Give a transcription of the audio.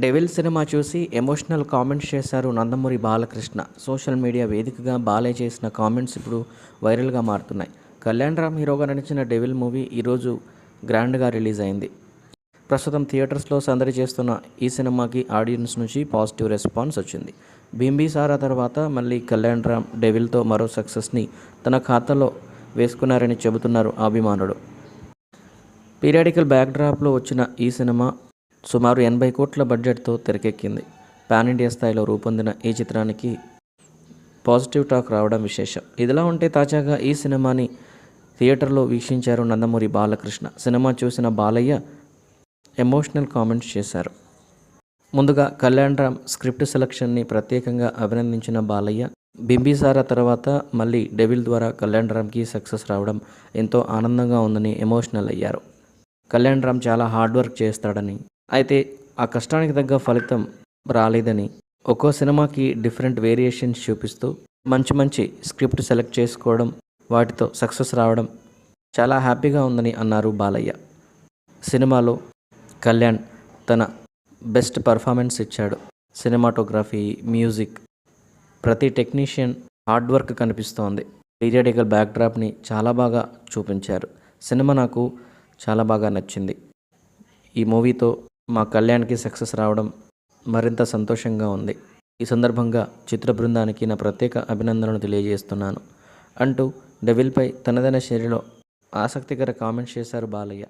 Devil cinema చూసి emotional comments చేశారు Nandamuri Balakrishna. Social media వేదికగా బాలయ్య చేసిన కామెంట్స్ ఇప్పుడు వైరల్గా మారుతున్నాయి. కళ్యాణ్ రామ్ హీరోగా నటించిన డెవిల్ మూవీ ఈరోజు గ్రాండ్గా రిలీజ్ అయింది. ప్రస్తుతం థియేటర్స్లో సందడి చేస్తున్న ఈ సినిమాకి ఆడియన్స్ నుంచి పాజిటివ్ రెస్పాన్స్ వచ్చింది. బింబీసారా తర్వాత మళ్ళీ కళ్యాణ్ రామ్ డెవిల్తో మరో సక్సెస్ని తన ఖాతాలో వేసుకున్నారని చెబుతున్నారు అభిమానుడు పీరియాడికల్ బ్యాక్డ్రాప్లో వచ్చిన ఈ సినిమా సుమారు ఎనభై కోట్ల బడ్జెట్తో తెరకెక్కింది. పాన్ ఇండియా స్థాయిలో రూపొందిన ఈ చిత్రానికి పాజిటివ్ టాక్ రావడం విశేషం. ఇదిలా ఉంటే తాజాగా ఈ సినిమాని థియేటర్లో వీక్షించారు నందమూరి బాలకృష్ణ. సినిమా చూసిన బాలయ్య ఎమోషనల్ కామెంట్స్ చేశారు. ముందుగా కళ్యాణ్ రామ్ స్క్రిప్ట్ సెలక్షన్ని ప్రత్యేకంగా అభినందించిన బాలయ్య బింబిసారా తర్వాత మళ్ళీ డెవిల్ ద్వారా కళ్యాణ్ రామ్కి సక్సెస్ రావడం ఎంతో ఆనందంగా ఉందని ఎమోషనల్ అయ్యారు. కళ్యాణ్ రామ్ చాలా హార్డ్ వర్క్ చేస్తాడని అయితే ఆ కష్టానికి తగ్గ ఫలితం రాలేదని ఒక్కో సినిమాకి డిఫరెంట్ వేరియేషన్స్ చూపిస్తూ మంచి మంచి స్క్రిప్ట్ సెలెక్ట్ చేసుకోవడం వాటితో సక్సెస్ రావడం చాలా హ్యాపీగా ఉందని అన్నారు బాలయ్య. సినిమాలో కళ్యాణ్ తన బెస్ట్ పర్ఫార్మెన్స్ ఇచ్చాడు. సినిమాటోగ్రఫీ మ్యూజిక్ ప్రతి టెక్నీషియన్ హార్డ్ వర్క్ కనిపిస్తోంది. పీరియాడికల్ బ్యాక్డ్రాప్ని చాలా బాగా చూపించారు. సినిమా నాకు చాలా బాగా నచ్చింది. ఈ మూవీతో మా కళ్యాణ్కి సక్సెస్ రావడం మరింత సంతోషంగా ఉంది. ఈ సందర్భంగా చిత్ర బృందానికి నా ప్రత్యేక అభినందనలు తెలియజేస్తున్నాను. అంటూ డెవిల్పై తనదైన శైలిలో ఆసక్తికర కామెంట్స్ చేశారు బాలయ్య.